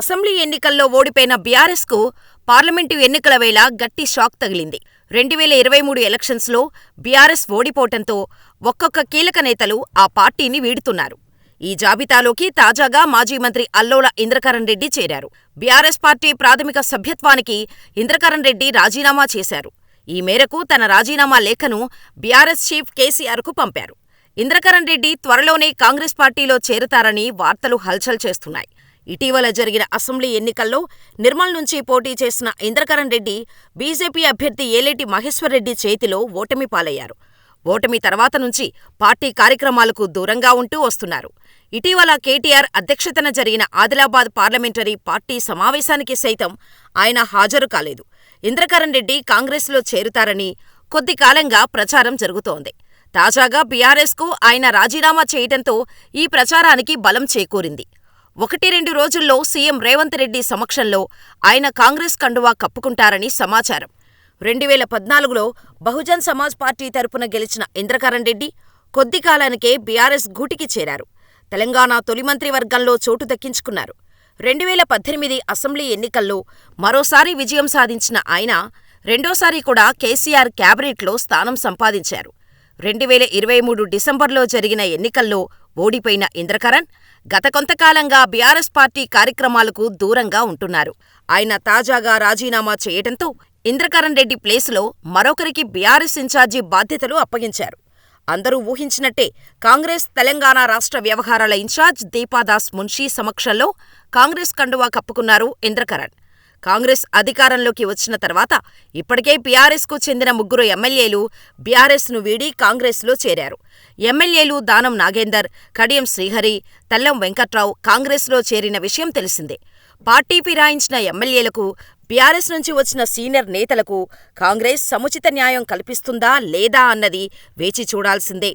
Assembly ఎన్నికల్లో ఓడిపోయిన బీఆర్ఎస్కు పార్లమెంటు ఎన్నికల వేళ గట్టి షాక్ తగిలింది. రెండువేల ఇరవై మూడు ఎలక్షన్స్లో బీఆర్ఎస్ ఓడిపోవటంతో ఒక్కొక్క కీలక నేతలు ఆ పార్టీని వీడుతున్నారు. ఈ జాబితాలోకి తాజాగా మాజీ మంత్రి అల్లోల ఇంద్రకరణ్ రెడ్డి చేరారు. బీఆర్ఎస్ పార్టీ ప్రాథమిక సభ్యత్వానికి ఇంద్రకరణ్ రెడ్డి రాజీనామా చేశారు. ఈ మేరకు తన రాజీనామా లేఖను బీఆర్ఎస్ చీఫ్ కేసీఆర్కు పంపారు. ఇంద్రకరణ్ రెడ్డి త్వరలోనే కాంగ్రెస్ పార్టీలో చేరతారని వార్తలు హల్చల్ చేస్తున్నాయి. ఇటీవల జరిగిన అసెంబ్లీ ఎన్నికల్లో నిర్మల్ నుంచి పోటీ చేసిన ఇంద్రకరణ్ రెడ్డి బీజేపీ అభ్యర్థి ఏలేటి మహేశ్వర్రెడ్డి చేతిలో ఓటమి పాలయ్యారు. ఓటమి తర్వాత నుంచి పార్టీ కార్యక్రమాలకు దూరంగా ఉంటూ వస్తున్నారు. ఇటీవల కేటీఆర్ అధ్యక్షతన జరిగిన ఆదిలాబాద్ పార్లమెంటరీ పార్టీ సమావేశానికి సైతం ఆయన హాజరు కాలేదు. ఇంద్రకరణ్ రెడ్డి కాంగ్రెస్లో చేరుతారని కొద్ది కాలంగా ప్రచారం జరుగుతోంది. తాజాగా బీఆర్ఎస్కు ఆయన రాజీనామా చేయటంతో ఈ ప్రచారానికి బలం చేకూరింది. ఒకటి రెండు రోజుల్లో సీఎం రేవంత్ రెడ్డి సమక్షంలో ఆయన కాంగ్రెస్ కండువా కప్పుకుంటారని సమాచారం. రెండువేల పద్నాలుగులో బహుజన్ సమాజ్ పార్టీ తరపున గెలిచిన ఇంద్రకరణ్ రెడ్డి కొద్ది కాలానికే బీఆర్ఎస్ గూటికి చేరారు. తెలంగాణ తొలి మంత్రివర్గంలో చోటు దక్కించుకున్నారు. రెండువేల పద్దెనిమిది అసెంబ్లీ ఎన్నికల్లో మరోసారి విజయం సాధించిన ఆయన రెండోసారి కూడా కేసీఆర్ క్యాబినెట్లో స్థానం సంపాదించారు. రెండువేల ఇరవై మూడు డిసెంబర్లో జరిగిన ఎన్నికల్లో ఓడిపోయిన ఇంద్రకరణ్ గత కొంతకాలంగా బీఆర్ఎస్ పార్టీ కార్యక్రమాలకు దూరంగా ఉంటున్నారు. ఆయన తాజాగా రాజీనామా చేయటంతో ఇంద్రకరణ్ రెడ్డి ప్లేసులో మరొకరికి బీఆర్ఎస్ ఇన్ఛార్జి బాధ్యతలు అప్పగించారు. అందరూ ఊహించినట్టే కాంగ్రెస్ తెలంగాణ రాష్ట్ర వ్యవహారాల ఇన్ఛార్జ్ దీపాదాస్ మున్షీ సమక్షంలో కాంగ్రెస్ కండువా కప్పుకున్నారు ఇంద్రకరణ్. కాంగ్రెస్ అధికారంలోకి వచ్చిన తర్వాత ఇప్పటికే బీఆర్ఎస్కు చెందిన ముగ్గురు ఎమ్మెల్యేలు బీఆర్ఎస్ను వీడి కాంగ్రెస్లో చేరారు. ఎమ్మెల్యేలు దానం నాగేందర్, కడియం శ్రీహరి, తల్లం వెంకట్రావు కాంగ్రెస్లో చేరిన విషయం తెలిసిందే. పార్టీ ఫిరాయించిన ఎమ్మెల్యేలకు, బీఆర్ఎస్ నుంచి వచ్చిన సీనియర్ నేతలకు కాంగ్రెస్ సముచిత న్యాయం కల్పిస్తుందా లేదా అన్నది వేచి చూడాల్సిందే.